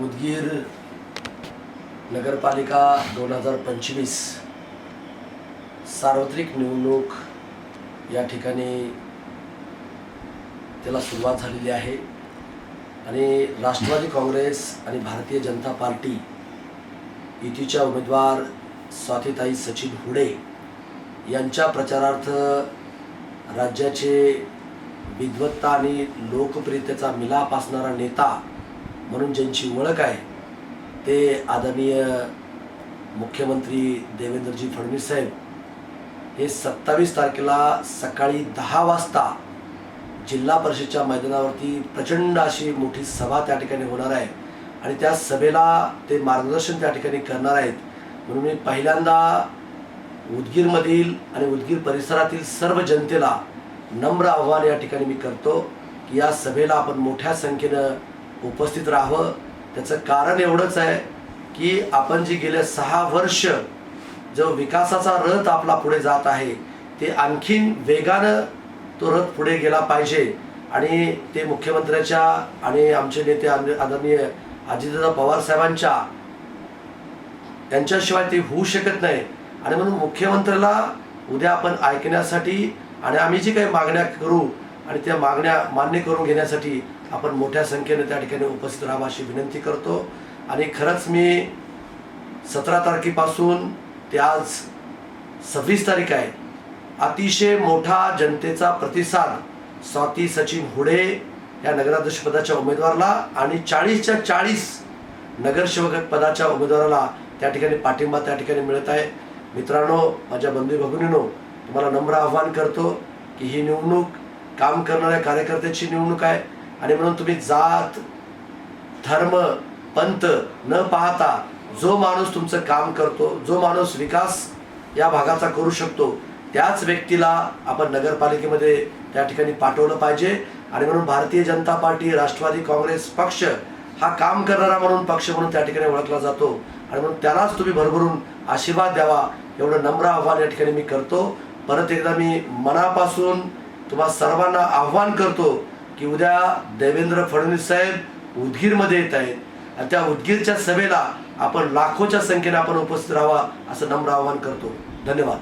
उदगीर नगरपालिका दोन हजार पंचवीस सार्वत्रिक निवडणूक या ठिकाणी त्याला सुरुवात झालेली आहे. आणि राष्ट्रवादी काँग्रेस आणि भारतीय जनता पार्टी युतीच्या उमेदवार स्वातीताई सचिन हुडे यांच्या प्रचारार्थ राज्याचे विद्वत्ता आणि लोकप्रियतेचा मिलाप असणारा नेता म्हणून ज्यांची ओळख आहे ते आदरणीय मुख्यमंत्री देवेंद्रजी फडणवीस साहेब हे सत्तावीस तारखेला सकाळी दहा वाजता जिल्हा परिषदच्या मैदानावरती प्रचंड अशी मोठी सभा त्या ठिकाणी होणार आहे आणि त्या सभेला ते मार्गदर्शन त्या ठिकाणी करणार आहेत. म्हणून मी पहिल्यांदा उदगीरमधील आणि उदगीर परिसरातील सर्व जनतेला नम्र आव्हान या ठिकाणी मी करतो की या सभेला आपण मोठ्या संख्येनं उपस्थित राहावं. त्याचं कारण एवढंच आहे की आपण जी गेल्या सहा वर्ष जो विकासाचा रथ आपला पुढे जात आहे ते आणखीन वेगानं तो रथ पुढे गेला पाहिजे. आणि ते मुख्यमंत्र्याच्या आणि आमचे नेते आदरणीय अजितदादा पवार साहेबांच्या यांच्याशिवाय ते होऊ शकत नाही. आणि म्हणून मुख्यमंत्र्याला उद्या आपण ऐकण्यासाठी आणि आम्ही जी काही मागण्या करू आणि त्या मागण्या मान्य करून घेण्यासाठी आपण मोठ्या संख्येने त्या ठिकाणी उपस्थित राहावं अशी विनंती करतो. आणि खरंच मी सतरा तारखेपासून ते आज सव्वीस तारीख आहे. अतिशय मोठा जनतेचा प्रतिसाद स्वाती सचिन हुडे या नगराध्यक्षपदाच्या उमेदवाराला आणि चाळीसच्या चाळीस नगरसेवक पदाच्या उमेदवाराला त्या ठिकाणी पाठिंबा त्या ठिकाणी मिळत आहे. मित्रांनो माझ्या बंधू भगिनीनो तुम्हाला नम्र आव्हान करतो की ही निवडणूक काम करणाऱ्या कार्यकर्त्याची निवडणूक आहे. आणि म्हणून तुम्ही जात धर्म पंथ न पाहता जो माणूस तुमचं काम करतो जो माणूस विकास या भागाचा करू शकतो त्याच व्यक्तीला आपण नगरपालिकेमध्ये त्या ठिकाणी पाठवलं पाहिजे. आणि म्हणून भारतीय जनता पार्टी राष्ट्रवादी काँग्रेस पक्ष हा काम करणारा म्हणून पक्ष म्हणून त्या ठिकाणी ओळखला जातो. आणि म्हणून त्यालाच तुम्ही भरभरून आशीर्वाद द्यावा एवढं नम्र आव्हान या ठिकाणी मी करतो. परत एकदा मी मनापासून तुम्हा सर्वांना आव्हान करतो की उद्या देवेंद्र फडणवीस साहेब उदगीरमध्ये येत आहेत. आणि त्या उदगीरच्या सभेला आपण लाखोच्या संख्येने आपण उपस्थित राहावा असं नम्र आवाहन करतो. धन्यवाद.